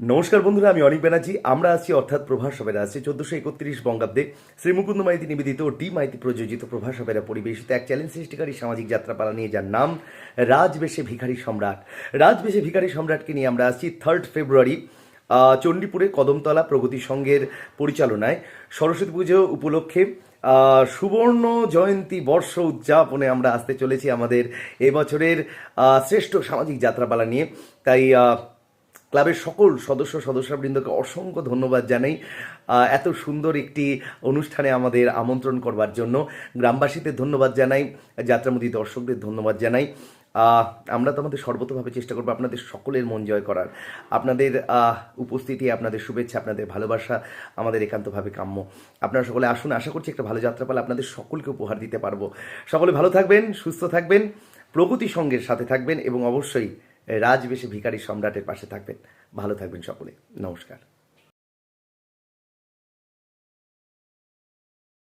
নমস্কার বন্ধুরা, আমি অনিক ব্যানার্জি। আমরা আছি অর্থাৎ প্রভাস সবেরা আছি চোদ্দশো একত্রিশ বঙ্গাব্দে শ্রী মুকুন্দ মাইতি নিবেদিত ডি মাইতি প্রযোজিত প্রভাস সবেরা পরিবেশিত এক চ্যালেঞ্জ সৃষ্টিকারী সামাজিক যাত্রাপালা নিয়ে, যার নাম রাজবেশে ভিখারি সম্রাট। রাজবেশে ভিখারি সম্রাটকে নিয়ে আমরা আসছি থার্ড ফেব্রুয়ারি চণ্ডীপুরে কদমতলা প্রগতি সংঘের পরিচালনায়। সরস্বতী পুজো উপলক্ষে সুবর্ণ জয়ন্তী বর্ষ উদযাপনে আমরা আসতে চলেছি আমাদের এবছরের শ্রেষ্ঠ সামাজিক যাত্রাপালা নিয়ে। তাই ক্লাবের সকল সদস্য, সদস্যবৃন্দকে অসংখ্য ধন্যবাদ জানাই। এত সুন্দর একটি অনুষ্ঠানে আমাদের আমন্ত্রণ করবার জন্য গ্রামবাসীদের ধন্যবাদ জানাই যাত্রামুদী দর্শকদের ধন্যবাদ জানাই। আমরা তো আমাদের সর্বতভাবে চেষ্টা করব আপনাদের সকলের মন জয় করার। আপনাদের উপস্থিতি, আপনাদের শুভেচ্ছা, আপনাদের ভালোবাসা আমাদের একান্তভাবে কাম্য। আপনারা সকলে আসুন, আশা করছি একটা ভালো যাত্রাপালা আপনাদের সকলকে উপহার দিতে পারব। সকলে ভালো থাকবেন, সুস্থ থাকবেন, প্রগতি সঙ্গের সাথে থাকবেন এবং অবশ্যই রাজবেশে ভিকারি সম্রাটের পাশে থাকবেন। ভালো থাকবেন সকলে। নমস্কার।